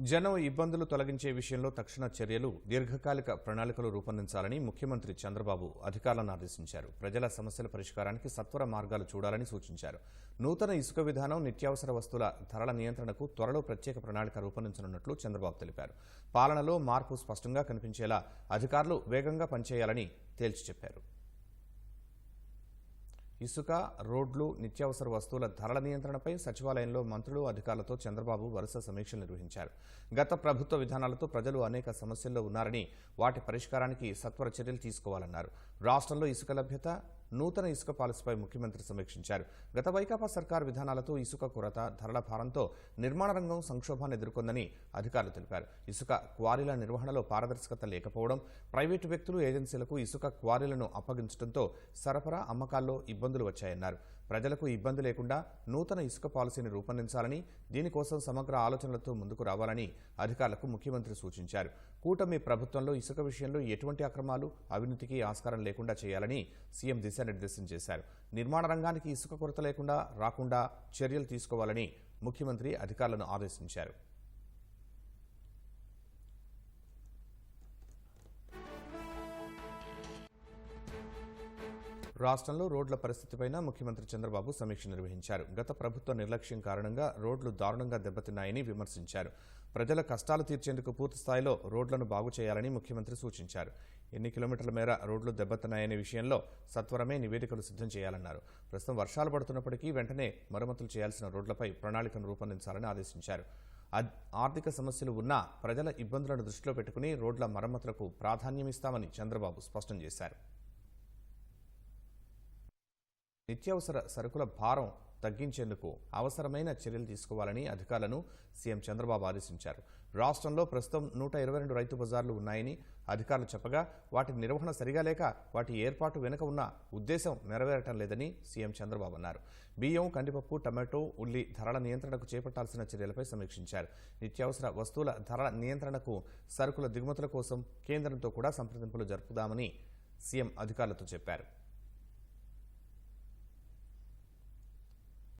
జనం ఇబ్బందులు తొలగించే విషయంలో తక్షణ చర్యలు దీర్ఘకాలిక ప్రణాళికలు రూపొందించాలని ముఖ్యమంత్రి చంద్రబాబు అధికారులను ఆదేశించారు. ప్రజల సమస్యల పరిష్కారానికి సత్వర మార్గాలు చూడాలని సూచించారు. నూతన ఇసుక విధానం నిత్యావసర వస్తువుల ధరల నియంత్రణకు త్వరలో ప్రత్యేక ప్రణాళిక రూపొందించనున్నట్లు చంద్రబాబు తెలిపారు. పాలనలో మార్పు స్పష్టంగా కనిపించేలా అధికారులు వేగంగా పనిచేయాలని తేల్చి చెప్పారు. ఇసుక రోడ్లు నిత్యావసర వస్తువుల ధరల నియంత్రణపై సచివాలయంలో మంత్రులు అధికారులతో చంద్రబాబు వరుస సమీక్షలు నిర్వహించారు. గత ప్రభుత్వ విధానాలతో ప్రజలు అనేక సమస్యల్లో ఉన్నారని వాటి పరిష్కారానికి సత్వర చర్యలు తీసుకోవాలన్నారు. రాష్ట్రంలో ఇసుక లభ్యత నూతన ఇసుక పాలసీపై ముఖ్యమంత్రి సమీక్షించారు. గత వైకాపా సర్కార్ విధానాలతో ఇసుక కొరత ధరల భారంతో నిర్మాణ రంగం సంక్షోభాన్ని ఎదుర్కొందని అధికారులు తెలిపారు. ఇసుక క్వారీల నిర్వహణలో పారదర్శకత లేకపోవడం ప్రైవేటు వ్యక్తులు ఏజెన్సీలకు ఇసుక క్వారీలను అప్పగించడంతో సరఫరా అమ్మకాల్లో ఇబ్బందులు వచ్చాయన్నారు. ప్రజలకు ఇబ్బంది లేకుండా నూతన ఇసుక పాలసీని రూపొందించాలని దీనికోసం సమగ్ర ఆలోచనలతో ముందుకు రావాలని అధికారులకు ముఖ్యమంత్రి సూచించారు. కూటమి ప్రభుత్వంలో ఇసుక విషయంలో ఎటువంటి అక్రమాలు అవినీతికి ఆస్కారం లేకుండా చేయాలని సీఎం దిశానిర్దేశం చేశారు. నిర్మాణ రంగానికి ఇసుక కొరత లేకుండా రాకుండా చర్యలు తీసుకోవాలని ముఖ్యమంత్రి అధికారులను ఆదేశించారు. రాష్ట్రంలో రోడ్ల పరిస్థితిపైన ముఖ్యమంత్రి చంద్రబాబు సమీక్ష నిర్వహించారు. గత ప్రభుత్వ నిర్లక్ష్యం కారణంగా రోడ్లు దారుణంగా దెబ్బతిన్నాయని విమర్శించారు. ప్రజల కష్టాలు తీర్చేందుకు పూర్తి స్థాయిలో రోడ్లను బాగు చేయాలని ముఖ్యమంత్రి సూచించారు. ఎన్ని కిలోమీటర్ల మేర రోడ్లు దెబ్బతున్నాయనే విషయంలో సత్వరమే నివేదికలు సిద్ధం చేయాలన్నారు. ప్రస్తుతం వర్షాలు పడుతున్నప్పటికీ వెంటనే మరమ్మతులు చేయాల్సిన రోడ్లపై ప్రణాళికను రూపొందించాలని ఆదేశించారు. ఆర్థిక సమస్యలు ఉన్నా ప్రజల ఇబ్బందులను దృష్టిలో పెట్టుకుని రోడ్ల మరమ్మతులకు ప్రాధాన్యమిస్తామని చంద్రబాబు స్పష్టం చేశారు. నిత్యావసర సరుకుల భారం తగ్గించేందుకు అవసరమైన చర్యలు తీసుకోవాలని అధికారులను సీఎం చంద్రబాబు ఆదేశించారు. రాష్ట్రంలో ప్రస్తుతం నూట ఇరవై రెండు రైతు బజార్లు ఉన్నాయని అధికారులు చెప్పగా వాటి నిర్వహణ సరిగా లేక వాటి ఏర్పాటు వెనుక ఉన్న ఉద్దేశం నెరవేరటం లేదని సీఎం చంద్రబాబు అన్నారు. బియ్యం కందిపప్పు టమాటో ఉల్లి ధరల నియంత్రణకు చేపట్టాల్సిన చర్యలపై సమీక్షించారు. నిత్యావసర వస్తువుల ధరల నియంత్రణకు సరుకుల దిగుమతుల కోసం కేంద్రంతో కూడా సంప్రదింపులు జరుపుదామని సీఎం అధికారులతో చెప్పారు.